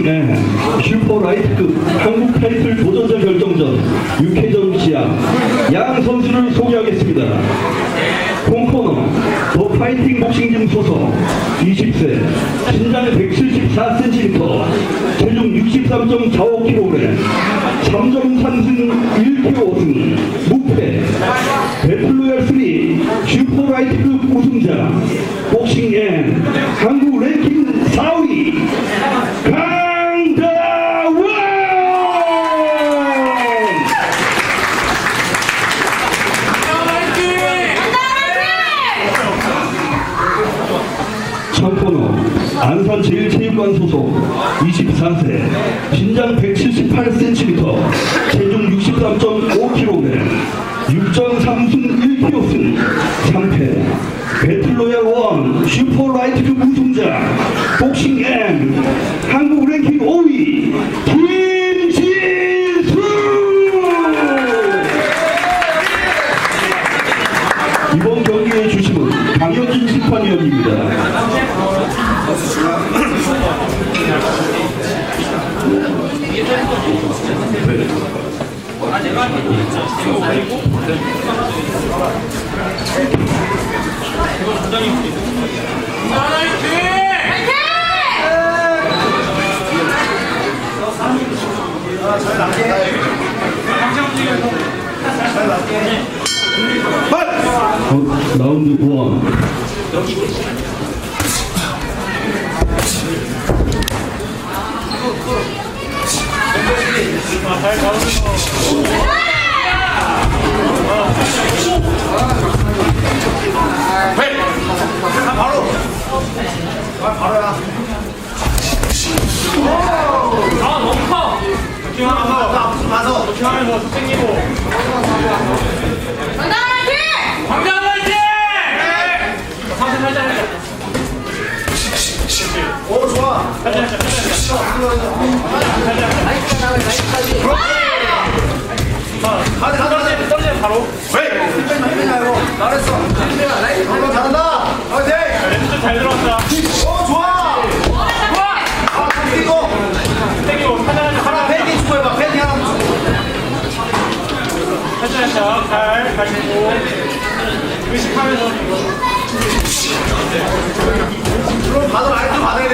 복싱의 슈퍼라이트급 한국 타이틀 도전자 결정전 6회전 시합. 양 선수를 소개하겠습니다. 콩코너 더 파이팅 복싱짐 소속 20세 신장 174cm 체중 63.45kg 3점 3승 1kg 5승 무패. 배틀로얄 3 슈퍼라이트급 우승자 복싱 앤 한국 랭킹 4위 강 안산 제일체육관 소속 24세 신장 178cm 체중 63.5kg 6.3승 1kg승 3패 배틀로얄 원 슈퍼라이트급 우승자 복싱 M 한국 랭킹 5위 어, 라운드 1아 하면서 속 생기고. 광장 화이팅! 상태 살짝 살짝. 오 좋아. 살짝 살짝. 가자 가자. 떨어지면 바로. 힘이 말고. 잘했어. 그럼 받아 라이트 받아야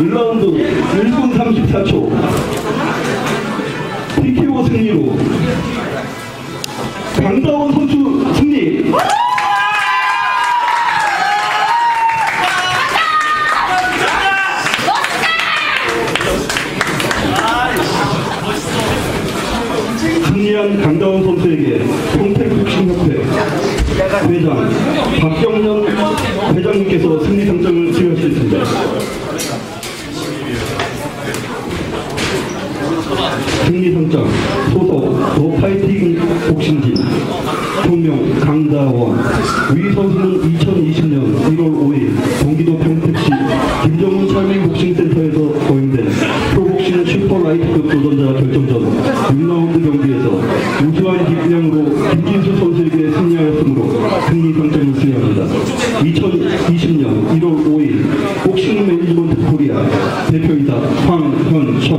1라운드 1분 34초. PKO 승리로. 강다원 선수 승리. 승리한 강다원 선수에게 평택복싱협회. 회장 박경련 회장님께서 승리 상장을 총장 소속 도파이팅 복싱팀 본명 강자원 위 선수는 2020년 1월 5일 경기도 평택시 김정은 철민 복싱센터에서 거행된 프로복싱 슈퍼라이트급 도전자 결정전 6라운드 경기에서 우수한 기량으로 김진수 선수에게 승리하였으므로 승리 상점을 수여합니다. 2020년 1월 5일 복싱 매니지먼트 코리아 대표이사 황현철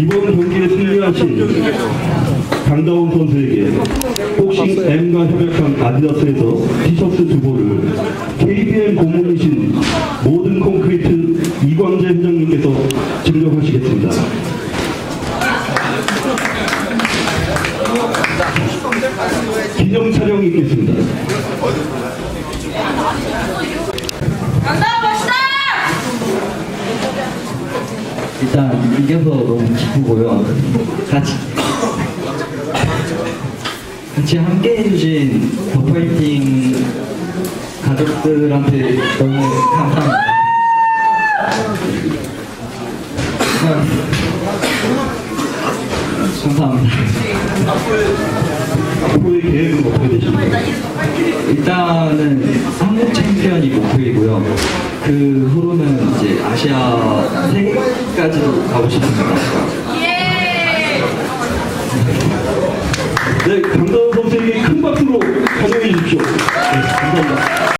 이번 경기에 승리하신 강다운 선수에게 복싱 M과 협약한 아디다스에서 티셔츠 두 벌을 KBM 고문이신 모든 콘크리트 이광재 회장님께서 증정하시겠습니다. 기념 촬영이 있겠습니다 멋있다. 일단 이겨서 너무 기쁘고요. 같이 같이 함께 해주신 더 파이팅 가족들한테 너무 감사합니다. 감사합니다. 목표의 계획은 어떻게 되십니까? 일단은 한국 챔피언이 목표이고요. 그 후로는 이제 아시아 세계까지도 가고 싶습니다. 네, 강다운 선수에게 큰 박수로 환영해 주십시오. 네, 감사합니다.